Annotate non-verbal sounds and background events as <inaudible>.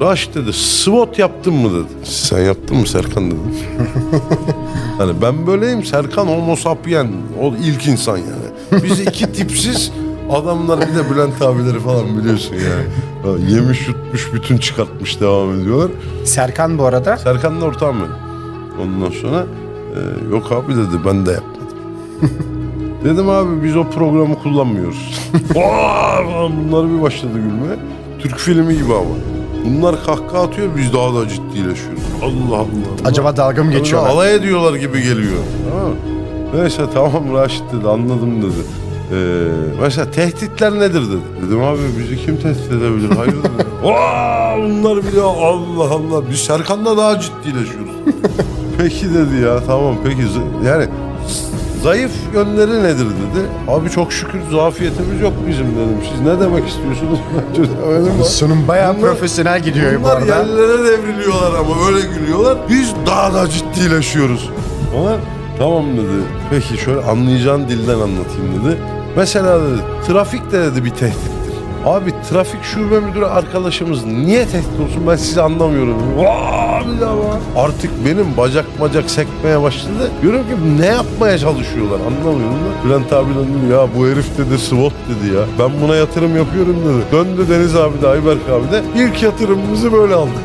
Raş dedi SWOT yaptın mı dedi. Sen yaptın mı Serkan dedim. <laughs> hani ben böyleyim Serkan homo sapien. O ilk insan yani. Biz iki <laughs> tipsiz adamlar bir de Bülent abileri falan biliyorsun yani. Yemiş yutmuş bütün çıkartmış devam ediyorlar. Serkan bu arada. Serkan'la ortağım benim. Ondan sonra e, yok abi dedi ben de yapmadım. <laughs> Dedim abi biz o programı kullanmıyoruz. Falan bunlar bir başladı gülmeye. Türk filmi gibi ama. Bunlar kahkaha atıyor biz daha da ciddileşiyoruz. Allah Allah. Acaba dalga mı geçiyorlar? Alay ediyorlar gibi geliyor. Tamam. mı? Neyse tamam Raşit dedi anladım dedi. Ee, mesela tehditler nedir dedi. Dedim abi bizi kim tehdit edebilir? Hayır dedi. <laughs> Vaa bunlar bile Allah Allah. Biz Serkan'la daha ciddileşiyoruz. <laughs> peki dedi ya tamam peki yani zayıf yönleri nedir dedi. Abi çok şükür zafiyetimiz yok bizim dedim. Siz ne demek istiyorsunuz? Ben çözemedim. Sunum bayağı Bunlar- profesyonel gidiyor bu Bunlar arada. yerlere devriliyorlar ama öyle gülüyorlar. Biz daha da ciddileşiyoruz. Onlar tamam dedi. Peki şöyle anlayacağın dilden anlatayım dedi. Mesela dedi trafik de dedi bir tehdittir. Abi trafik şube müdürü arkadaşımız niye tehdit olsun ben sizi anlamıyorum. Vaa bir daha vaa. Artık benim bacak bacak sekmeye başladı. Diyorum ki ne yapmaya çalışıyorlar anlamıyorum da. Bülent abi döndü ya bu herif dedi SWOT dedi ya. Ben buna yatırım yapıyorum dedi. Döndü Deniz abi de Ayberk abi de ilk yatırımımızı böyle aldık.